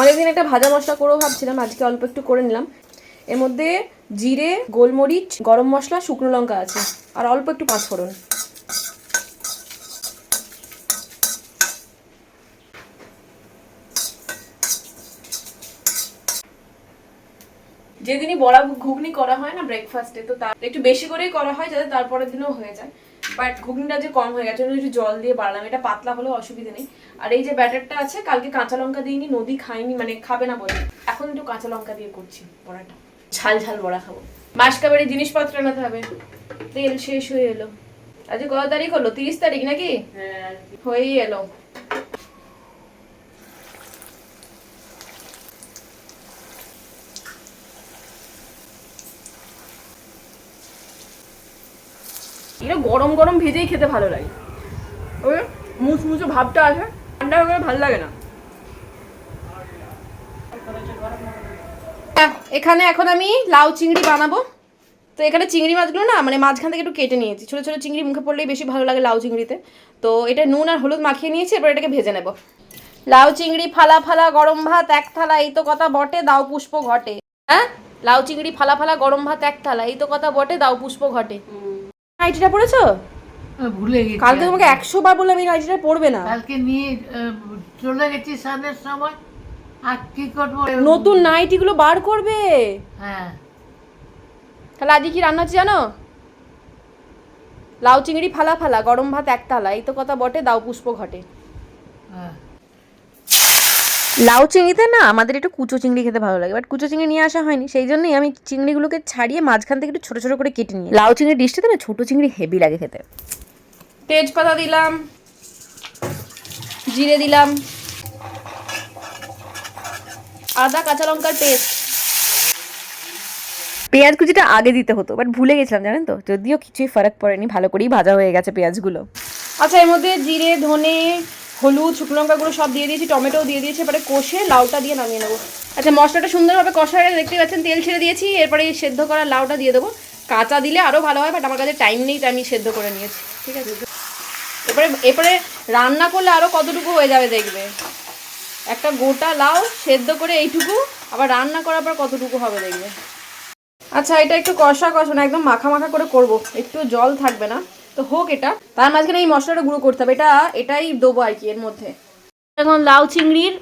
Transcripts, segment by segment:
অনেকদিন একটা ভাজা মশলা করেও ভাবছিলাম, আজকে অল্প একটু করে নিলাম। এর মধ্যে জিরে, গোলমরিচ, গরম মশলা, শুকনো লঙ্কা আছে, আর অল্প একটু পাঁচফোড়ন। যেদিনই বড়া ঘুগনি করা হয় না ব্রেকফাস্টে তো তার একটু বেশি করেই করা হয়, যাতে তারপরের দিনও হয়ে যায়। বাট ঘুগনিটা যে কম হয়ে গেছে একটু জল দিয়ে বাড়লাম এটা পাতলা হলেও অসুবিধা নেই। আর এই যে ব্যাটারটা আছে কালকে কাঁচা লঙ্কা দিইনি নদী খাইনি মানে খাবে না বলে। এখন একটু কাঁচা লঙ্কা দিয়ে করছি বড়াটা। ঝাল ঝাল বড়া খাব। মাস কাবারে জিনিসপত্র আনাতে হবে। তেল শেষ হয়ে এলো। আজকে কত তারিখ হলো তিরিশ তারিখ নাকি? হয়েই এলো। এটা গরম গরম ভেজেই খেতে ভালো লাগে। ওই মুচমুচো ভাবটা আছে ঠান্ডা হয়ে ভালো লাগে না। এখানে এখন আমি লাউ চিংড়ি বানাবো। তো এখানে চিংড়ি মাছগুলো না মানে মাঝখান থেকে একটু কেটে নিয়েছি। ছোটো ছোটো চিংড়ি মুখে পড়লেই বেশি ভালো লাগে লাউ চিংড়িতে। তো এটা নুন আর হলুদ মাখিয়ে নিয়েছি, এবার এটাকে ভেজে নেব। লাউ চিংড়ি ফালা ফালা গরম ভাত এক থালা, এই তো কথা বটে, দাও পুষ্প ঘটে। হ্যাঁ? লাউ চিংড়ি ফালা ফালা গরম ভাত এক থালা, এই তো কথা বটে, দাও পুষ্প ঘটে। নাইটিটা পড়েছো ভুলে গেছি কালকে তোমাকে একশো বার বললাম এই নাইটিটা পড়বে না। কালকে নিয়ে চলে গেছি স্নানের সময়। আর কি করব? নতুন নাইটিগুলো বার করবে। হ্যাঁ। তাহলে আজকে কি রান্না হচ্ছে জানো? লাউ চিংড়ি ফালা ফালা গরম ভাত এক থালা এই তো কথা বটে দাও পুষ্প ঘটে। হ্যাঁ। লাউ চিংড়িতে না আমাদের একটু কুচো চিংড়ি খেতে ভালো লাগে বাট কুচো চিংড়ি নিয়ে আসা হয়নি সেই জন্যই আমি চিংড়িগুলোকে ছাড়িয়ে মাঝখান থেকে একটু ছোটো ছোটো করে কেটে নিই। লাউ চিংড়ি ডিশটাতে না ছোটো চিংড়ি হেভি লাগে খেতে। তেজপাতা দিলাম জিরে দিলাম আদা কাঁচা লঙ্কার পেস্ট পেঁয়াজ কুচিটা আগে দিতে হতো বাট ভুলে গেছিলাম জানেন তো? যদিও কিছুই ফারাক পড়েনি ভালো করেই ভাজা হয়ে গেছে পেঁয়াজগুলো। আচ্ছা এর মধ্যে জিরে ধনে হলুদ, শুকনো লঙ্কা লঙ্কাগুলো সব দিয়ে দিয়েছি টমেটো দিয়ে দিয়েছি, এবারে কষে লাউটা দিয়ে নামিয়ে নেব। আচ্ছা মশলাটা সুন্দরভাবে কষা হয়ে দেখতে পাচ্ছেন, তেল ছেড়ে দিয়েছি, এরপরে সেদ্ধ করা লাউটা দিয়ে দেবো। কাঁচা দিলে আরও ভালো হয়, বাট আমার কাছে টাইম নেই আমি সেদ্ধ করে নিয়েছি, ঠিক আছে? এরপরে এরপরে রান্না করলে আরও কতটুকু হয়ে যাবে দেখবে? একটা গোটা লাউ সেদ্ধ করে এইটুকু, আবার রান্না করার পর কতটুকু হবে দেখবে? আচ্ছা এটা একটু কষা কষা না, একদম মাখা মাখা করে করব, একটু জল থাকবে না। তো হোক এটা। তার মাঝখানে এই মশলাটা গুঁড়ো করতে হবে। এটা এটাই দেবো আর কি এর মধ্যে। এখন লাউ চিংড়ির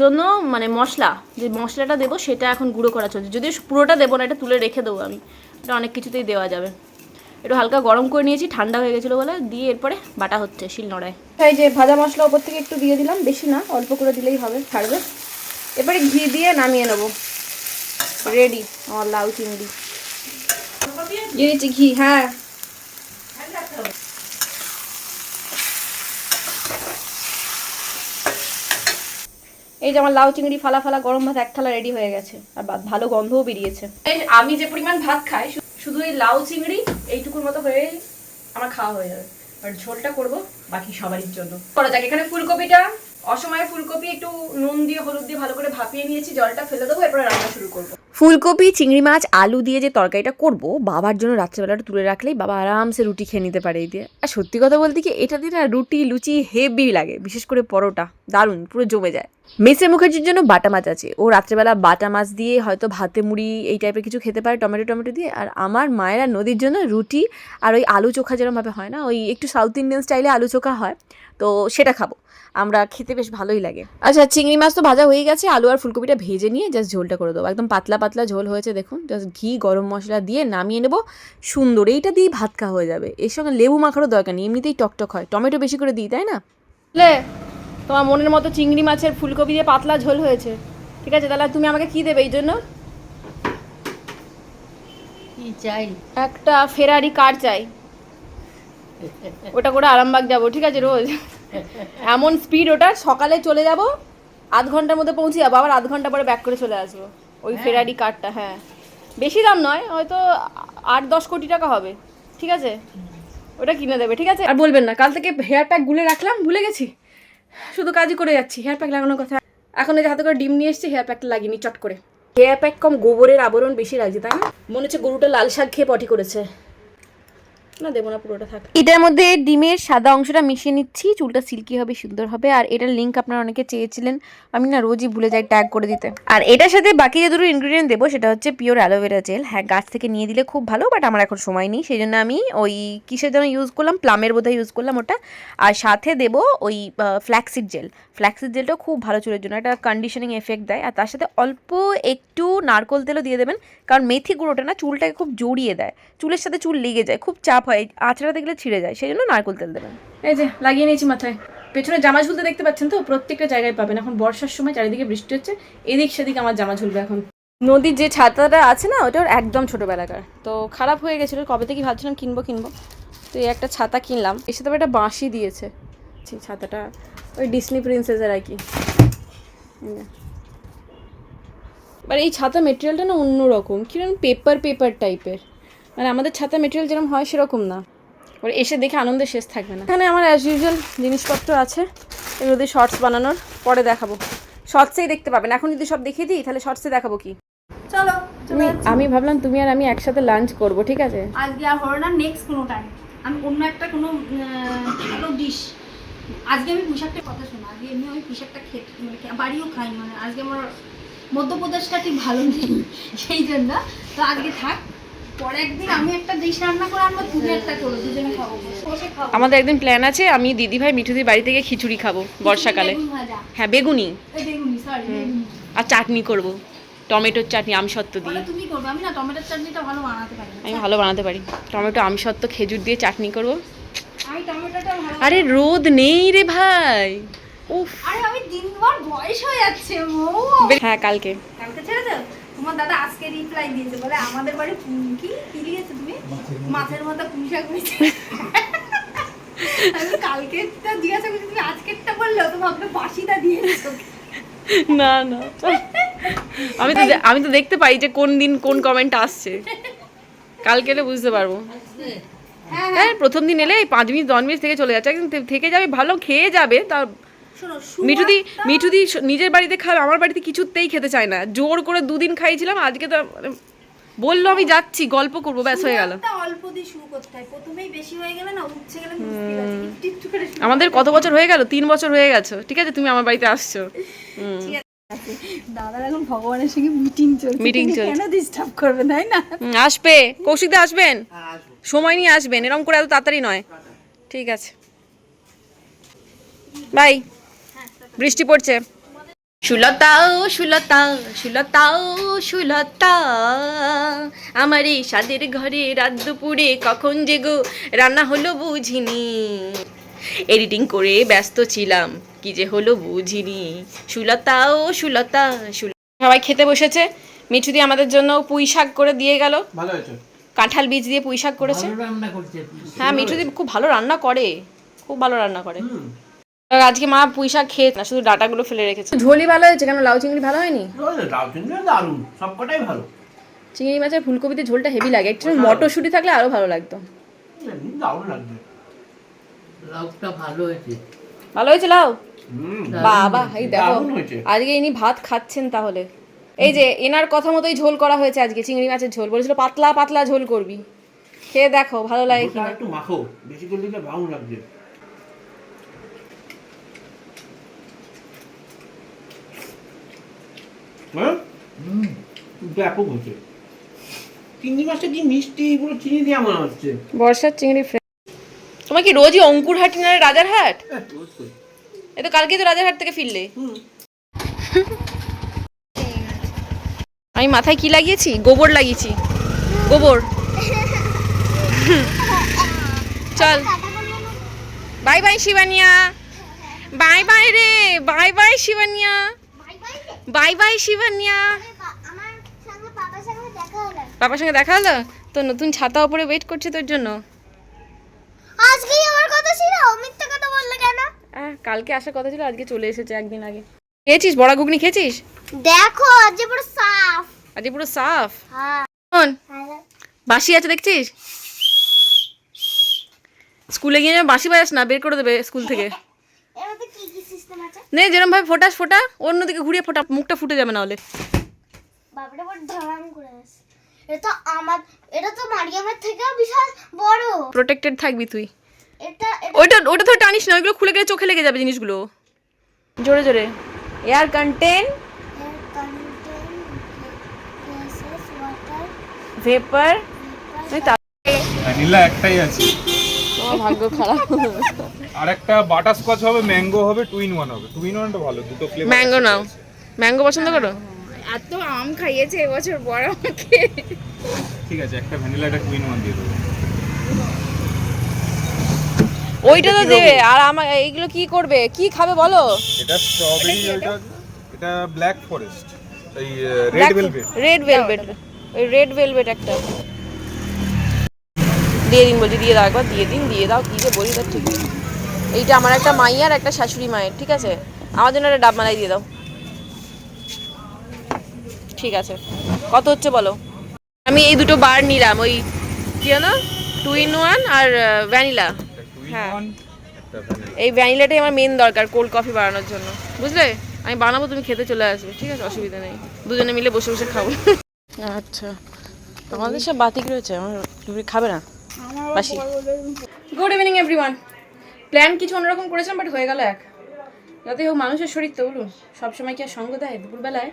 জন্য মানে মশলা যে মশলাটা দেবো সেটা এখন গুঁড়ো করা চলছে। যদিও পুরোটা দেবো না এটা তুলে রেখে দেবো আমি। এটা অনেক কিছুতেই দেওয়া যাবে। একটু হালকা গরম করে নিয়েছি ঠান্ডা হয়ে গেছিল বলে। দিয়ে এরপরে বাটা হচ্ছে শিল নড়ায়। এই যে ভাজা মশলা ওপর থেকে একটু দিয়ে দিলাম বেশি না অল্প করে দিলেই হবে ছাড়বে। এবারে ঘি দিয়ে নামিয়ে নেব। রেডি আমার লাউ চিংড়ি। দিয়ে দিচ্ছি ঘি হ্যাঁ। এই যে আমার লাউ চিংড়ি, ফালা ফালা গরম ভাত এক থালা রেডি হয়ে গেছে। আর ভালো গন্ধও বেরিয়েছে। আমি যে পরিমাণ ভাত খাই শুধু এই লাউ চিংড়ি এইটুকুর মতো হয়ে আমার খাওয়া হয়ে যাবে। আর ঝোলটা করব বাকি সবারই জন্য। করা যাক, এখানে ফুলকপিটা, অসময়ে ফুলকপি একটু নুন দিয়ে, হলুদ দিয়ে ভালো করে ভাপিয়ে নিয়েছি, জলটা ফেলে দেবো, এরপরে রান্না শুরু করব। ফুলকপি, চিংড়ি মাছ, আলু দিয়ে যে তরকারিটা করব, বাবার জন্য রাত্রেবেলাটা তুলে রাখলেই বাবা আরামসে রুটি খেয়ে নিতে পারে এই দিয়ে। আর সত্যি কথা বলতে কি, এটা দিয়ে না রুটি, লুচি হেভি লাগে, বিশেষ করে পরোটা, দারুণ, পুরো জমে যায়। মেসে মুখার্জির জন্য বাটা মাছ আছে, ও রাত্রেবেলা বাটা মাছ দিয়ে হয়তো ভাতে মুড়ি এই টাইপের কিছু খেতে পারে টমেটো টমেটো দিয়ে, আর আমার মায়েরা নদীর জন্য রুটি আর ওই আলু চোখা যেরমভাবে হয় না, ওই একটু সাউথ ইন্ডিয়ান স্টাইলে আলু চোখা হয়, তো সেটা খাব, আমরা খেতে বেশ ভালোই লাগে। আচ্ছা চিংড়ি মাছ তো ভাজা হয়ে গেছে, আলু আর ফুলকপিটা ভেজে নিয়ে জাস্ট ঝোলটা করে দেবো, একদম পাতলা পাতলা ঝোল হয়েছে দেখুন জাস্ট ঘি গরম মশলা দিয়ে নামিয়ে নেব। সুন্দর এইটা দিয়েই ভাত খাওয়া হয়ে যাবে। এর সঙ্গে লেবু মাখারও দরকার নেই এমনিতেই টকটক হয়। টমেটো বেশি করে দিই তাই না? লে তোমার মনের মতো চিংড়ি মাছের ফুলকপি দিয়ে পাতলা ঝোল হয়েছে। ঠিক আছে তাহলে তুমি আমাকে কি দেবে এই জন্য? চাই? একটা ফেরারি কার চাই। ওটা করে আরামবাগ যাব ঠিক আছে রোজ। এমন স্পিড ওটা সকালে চলে যাব আধ ঘণ্টার মধ্যে পৌঁছে যাব আবার আধ ঘণ্টা পরে ব্যাক করে চলে আসব। ওই ফেরারি কারটা হ্যাঁ। বেশি দাম নয় হয়তো আট দশ কোটি টাকা হবে ঠিক আছে? ওটা কিনে দেবে ঠিক আছে? আর বলবেন না কাল থেকে হেয়ার প্যাক গুলে রাখলাম ভুলে গেছি? শুধু কাজই করে যাচ্ছি হেয়ার প্যাক লাগানোর কথা। এখন এই যে হাতে করে ডিম নিয়ে এসেছি হেয়ার প্যাকটা লাগিনি নি চট করে। হেয়ার প্যাক কম গোবরের আবরণ বেশি লাগছে তাই না? মনে হচ্ছে গরুটা লাল শাক খেয়ে পটি করেছে। না, দেবো না, পুরোটা এটার মধ্যে ডিমের সাদা অংশটা মিশিয়ে নিচ্ছি, চুলটা সিল্কি হবে, সুন্দর হবে, আর এটার লিঙ্ক আপনারা অনেকে চেয়েছিলেন, আমি না রোজই ভুলে যাই ট্যাগ করে দিতে। আর এটার সাথে বাকি যে দুটো ইনগ্রিডিয়েন্ট দেবো, সেটা হচ্ছে পিওর অ্যালোভেরা জেল হ্যাঁ গাছ থেকে নিয়ে দিলে খুব ভালো বাট আমার এখন সময় নেই সেই জন্য আমি ওই কিসের জন্য ইউজ করলাম প্লামের বোধহয় ইউজ করলাম ওটা। আর সাথে দেবো ওই ফ্ল্যাক্সিড জেল ফ্ল্যাক্সিড জেলটা খুব ভালো চুলের জন্য, একটা কন্ডিশনিং এফেক্ট দেয়। আর তার সাথে অল্প একটু নারকোল তেলও দিয়ে দেবেন, কারণ মেথি গুঁড়োটা না চুলটাকে খুব জড়িয়ে দেয়। চুলের সাথে চুল লেগে যায়, খুব চাপ হয় আঁচড়াতে দেখলে ছিঁড়ে যায় সেই জন্য নারকোল তেল দেবেন। এই যে লাগিয়ে নিয়েছি মাথায়। পেছনে জামা ঝুলতে দেখতে পাচ্ছেন তো? প্রত্যেকটা জায়গায় পাবেন। এখন বর্ষার সময় চারিদিকে বৃষ্টি হচ্ছে এদিক সেদিক আমার জামা ঝুলবে এখন। নদীর যে ছাতাটা আছে না ওটা একদম ছোটোবেলাকার। তো খারাপ হয়ে গেছিল কবে থেকে ভাবছিলাম কিনবো কিনবো। তো এই একটা ছাতা কিনলাম। এর সাথে একটা বাঁশি দিয়েছে। সেই ছাতাটা ওই ডিসনি প্রিন্সেসের আর কি। এবার এই ছাতা মেটেরিয়ালটা না অন্যরকম কীরকম পেপার পেপার টাইপের মানে আমাদের ছাতা মেটেরিয়াল যেরকম হয় সেরকম না। ওর এসে দেখে আনন্দের শেষ থাকবে না। এখানে আমার অ্যাজ ইউজুয়াল জিনিসপত্র আছে। এগুলো দিয়ে শর্টস বানানোর। পরে দেখাবো। শর্টসেই দেখতে পাবেন। এখন যদি সব দেখিয়ে দিই তাহলে শর্টসে দেখাবো কি। চলো তুমি আমি ভাবলাম তুমি আর আমি একসাথে লাঞ্চ করব ঠিক আছে? আজকে আর হলো না নেক্সট কোনো টাইম আমি অন্য একটা কোনো ভালো ডিশ আজকে আমি পুষাকটার কথা শোনো। আজকে আমি পুষাকটা খেতে মানে বাড়িও খাই মানে আজকে আমার মধ্যপ্রদেশটা ঠিক ভালো নেই। সেই জন্য। তো আজকে থাক। আমাদের একদিন প্ল্যান আছে আমি দিদিভাই মিঠুদির বাড়ি থেকে খিচুড়ি খাব বর্ষাকালে। হ্যাঁ বেগুনি। আর চাটনি করব। টমেটোর চাটনি আমসত্ত্ব বলো দিয়ে। আমি ভালো বানাতে পারি টমেটো আমসত্ত্ব খেজুর দিয়ে চাটনি করব। আরে রোদ নেই রে ভাই। উফ। আরে আমি দিনভর বয়স হয়ে যাচ্ছে হ্যাঁ কালকে। কালকে ছেড়ে দাও? তোমার দাদা আজকে রিপ্লাই দিয়েছে বলে আমাদের বাড়ি কি কি দিয়েছে তুমি? মাছের মতো পুঁই শাক হয়েছে। আমি কালকেরটা জিজ্ঞাসা করছি তুমি আজকেরটা বললে তো ভাবলে বাসিটা দিয়েছ না না আমি তো আমি তো দেখতে পাই যে কোন দিন কোন কমেন্ট আসছে। কালকে এলে বুঝতে পারব। হ্যাঁ হ্যাঁ। প্রথম দিন এলে এই পাঁচ মিনিট দশ মিনিট থেকে চলে যাচ্ছে। থেকে যাবে ভালো খেয়ে যাবে তা শোনো মিঠুদি মিঠুদি নিজের বাড়িতে খাবে আমার বাড়িতে কিছুতেই খেতে চায় না। জোর করে দুদিন খাইছিলাম আজকে তো মানে বলল আমি যাচ্ছি গল্প করব ব্যাস হয়ে গেল। অল্প দিয়ে শুরু করতে হয়। প্রথমেই বেশি হয়ে গেলে না উঠছে গেলে বুঝতে পারছি একটু একটু করে শুরু আমাদের কত বছর হয়ে গেল? তিন বছর হয়ে গেছে। ঠিক আছে তুমি আমার বাড়িতে আসছো। দাদার এখন ভগবানের সঙ্গে মিটিং চলছে। তিনি চলছে। কেন ডিস্টার্ব করবে তাই না? আসবে। কৌশিক দা আসবেন? সময় নিয়ে আসবেন এরকম করে এত তাড়াতাড়ি নয়। ঠিক আছে। বাই। বৃষ্টি পড়ছে। সুলতাও সুলতা সুলতাও সুলতা। আমার এই স্বাদের ঘরে রাত দুপুরে কখন যে গো রান্না হলো বুঝিনি। এডিটিং করে ব্যস্ত ছিলাম কি যে হলো বুঝিনি। সুলতাও সুলতা সুল সবাই খেতে বসেছে। মিঠুদি আমাদের জন্য পুঁই শাক করে দিয়ে গেল। ভালো হয়েছে। কাঁঠাল বীজ দিয়ে পুঁই শাক করেছে। ভালো রান্না করছে। হ্যাঁ মিঠুদি খুব ভালো রান্না করে। খুব ভালো রান্না করে। আজকে মা পুঁই শাক খেয়ে না শুধু ডাটাগুলো ফেলে রেখেছে। ঝোলই ভালো হয়েছে কেন? লাউ চিংড়ি ভালো হয়নি? লাউ চিংড়ি দারুণ সবকটাই ভালো। চিংড়ি মাছের ফুলকপিতে ঝোলটা হেভি লাগে। একটু মটরশুঁটি থাকলে আরও ভালো লাগতো। লাউটা ভালো হয়েছে। ভালো হয়েছে লাউ? বাবা এই দেখো আজকে ইনি ভাত খাচ্ছেন তাহলে। এই যে এনার কথা মতোই ঝোল করা হয়েছে আজকে চিংড়ি মাছের ঝোল। বলেছিল পাতলা পাতলা ঝোল করবি। খেয়ে দেখো ভালো লাগে কিনা। একটু মাখো বেশি করে দিলে দারুণ লাগবে। হ্যাঁ? ব্যাপক হচ্ছে চিংড়ি মাছটা কি মিষ্টি? পুরো চিনি দেওয়া মনে হচ্ছে। বর্ষার চিংড়ি তোমার কি রোজই অঙ্কুর হাট না রাজারহাট এহ, এ তো কালকে তো রাজারহাট থেকে ফিরলে। আমি মাথায় কি লাগিয়েছি? গোবর লাগিয়েছি। গোবর। চল। Bye bye Shibania. Bye bye রে। Bye bye Shibania. Bye bye Shibania. বাবার সঙ্গে দেখা হলো? তো নতুন ছাতা উপরে ওয়েট করছে তোর জন্য। আজকেই আমার কথা ছিল মিথ্যা কথা বললে কেন? কালকে আসার কথা ছিল আজকে চলে এসেছে একদিন আগে। খেয়েছিস? বড়া ঘুগনি খেয়েছিস? দেখো আজ পুরো সাফ। আজকে পুরো সাফ? হ্যাঁ। শোন, বাসি আছে দেখছিস? স্কুলে গিয়ে বাসি বাজাস না বের করে দেবে স্কুল থেকে। নে যেরকম ভাবে ফোটাস ফোটা। অন্যদিকে ঘুরিয়ে ফোটা মুখটা ফুটে যাবে না হলে বাবাটা বড় করে আছে এটা আমার এটা তো মারিয়ামের থেকেও বিশাল বড়। প্রোটেক্টেড থাকবি তুই। এটা ওইটা ওটা তো টানিস না ওইগুলো খুলে গেলে চোখে লেগে যাবে জিনিসগুলো। জোরে জোরে। এয়ার কন্টেন ভেপার একটাই আছে ভাগ্য খারাপ। আর একটা বাটার স্কচ হবে ম্যাঙ্গো হবে টু ইন ওয়ান হবে। টু ইন ওয়ানটা ভালো দুটো ফ্লেভার ম্যাঙ্গো নাও। ম্যাঙ্গো পছন্দ করো? এত আম খাইয়েছে এবছর বড় আমাকে। ঠিক আছে একটা ভ্যানিলা ওয়ান দিয়ে দেবো। ওইটা তো দেবে আর আমার এইগুলো কি করবে? কি খাবে বলো? এটা স্ট্রবেরি ওইটা এটা ব্ল্যাক ফরেস্ট এই রেড ভেলভেট রেড ভেলভেট ওই রেড ভেলভেট একটা। দিয়ে দিন, বলছি দিয়ে দাও একবার, দিয়ে দিন, দিয়ে দাও, কি যে বলি তার ঠিক। এইটা আমার একটা মাইয়ার একটা শাশুড়ি মায়ের, ঠিক আছে? আমার জন্য একটা ডাব মালাই দিয়ে দাও। ঠিক আছে। কত হচ্ছে বলো? আমি এই দুটো বার নিলাম, ওই কি না টু ইন ওয়ান আর ভ্যানিলা হ্যাঁ। এই ভ্যানিলাটাই আমার মেন দরকার কোল্ড কফি বানানোর জন্য। বুঝলে? আমি বানাবো, তুমি খেতে চলে আসবে, ঠিক আছে? অসুবিধা নেই। দুজনে মিলে বসে বসে খাব। আচ্ছা। আমাদের সব বাতিক রয়েছে, আমার তুমি খাবে না? বাসি। গুড ইভিনিং এভরিওয়ান প্ল্যান কিছু অন্যরকম করেছিলাম বাট হয়ে গেল এক। যাতে হোক মানুষের শরীর তো বলুন। সবসময় কি আর সঙ্গ দেয়? দুপুরবেলায়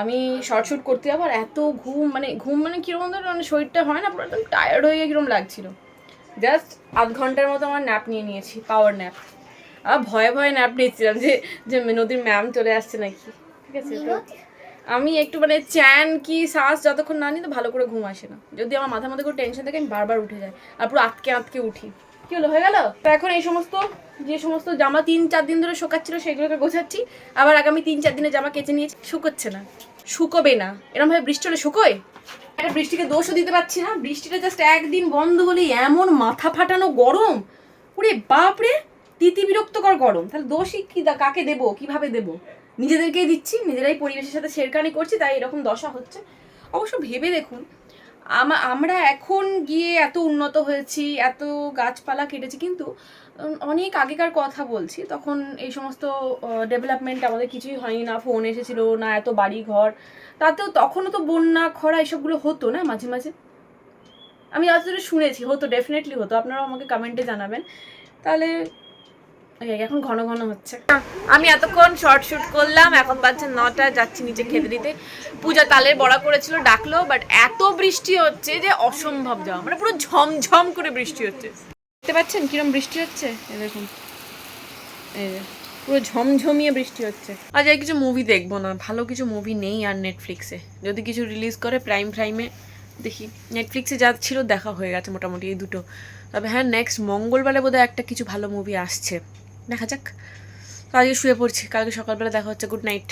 আমি শর্ট শ্যুট করতে যাব আর এত ঘুম মানে ঘুম মানে কীরকম ধরো মানে শরীরটা হয় না পুরো একদম টায়ার্ড হয়ে গিয়ে কীরকম লাগছিল। জাস্ট আধ ঘণ্টার মতো আমার ন্যাপ নিয়ে নিয়েছি পাওয়ার ন্যাপ আর ভয়ে ভয়ে ন্যাপ নিয়েছিলাম যে যে নদীর ম্যাম চলে আসছে নাকি। ঠিক আছে তো আমি একটু মানে চ্যান কি শ্বাস যতক্ষণ না নিই তো ভালো করে ঘুম আসে না। যদি আমার মাথার মধ্যে কোনো টেনশন থাকে, আমি বারবার উঠে যাই। আর পুরো আটকে আটকে উঠি। কি হলো, হয়ে গেল? তো এখন এই সমস্ত, যে সমস্ত জামা তিন চার দিন ধরে শোকাচ্ছিল সেগুলোকে গোছাচ্ছি। আবার আগামী তিন চার দিনের জামা কেচে নিয়েছি। শুকোচ্ছে না। শুকোবে না। এরমভাবে বৃষ্টি হলে শুকোয়? একটা বৃষ্টিকে দোষও দিতে পারছি না। বৃষ্টিটা জাস্ট একদিন বন্ধ হলেই এমন মাথা ফাটানো গরম। ওরে বাপরে! তিতি বিরক্তকর গরম। তাহলে দোষই কি কাকে দেবো? কীভাবে দেবো? নিজেদেরকেই দিচ্ছি, নিজেরাই পরিবেশের সাথে ছেড়কানি করছি, তাই এরকম দশা হচ্ছে। অবশ্য ভেবে দেখুন, আমা, আমরা এখন গিয়ে এত উন্নত হয়েছি, এত গাছপালা কেটেছি, কিন্তু অনেক আগেকার কথা বলছি, তখন এই সমস্ত ডেভেলপমেন্ট আমাদের কিছুই হয়নি, না ফোন এসেছিল, না এত বাড়ি ঘর তাতেও তখনও তো বন্যা, খরা এসবগুলো হতো না মাঝে মাঝে? আমি যতদূর শুনেছি, হতো ডেফিনেটলি হতো, আপনারাও আমাকে কমেন্টে জানাবেন। তাহলে এখন ঘন ঘন হচ্ছে। আমি এতক্ষণ শর্ট শুট করলাম, এখন বাজছে নটা, যাচ্ছি নিচে খেতে দিতে। পূজা তালের বড়া করেছিল, ডাকলো বাট এত বৃষ্টি হচ্ছে যে অসম্ভব যাওয়া। মানে পুরো ঝমঝম করে বৃষ্টি হচ্ছে। দেখতে পাচ্ছেন কিরম বৃষ্টি হচ্ছে? দেখুন। এই পুরো ঝমঝমিয়ে বৃষ্টি হচ্ছে। আজ আর কিছু মুভি দেখব না। ভালো কিছু মুভি নেই আর নেটফ্লিক্সে যদি কিছু রিলিজ করে প্রাইম প্রাইমে দেখি। নেটফ্লিক্সে যা ছিল দেখা হয়ে গেছে মোটামুটি এই দুটো। তবে হ্যাঁ নেক্সট মঙ্গলবারে বোধহয় একটা কিছু ভালো মুভি আসছে। দেখা যাক। কালকে শুয়ে পড়ছি কালকে সকালবেলা দেখা হচ্ছে গুড নাইট।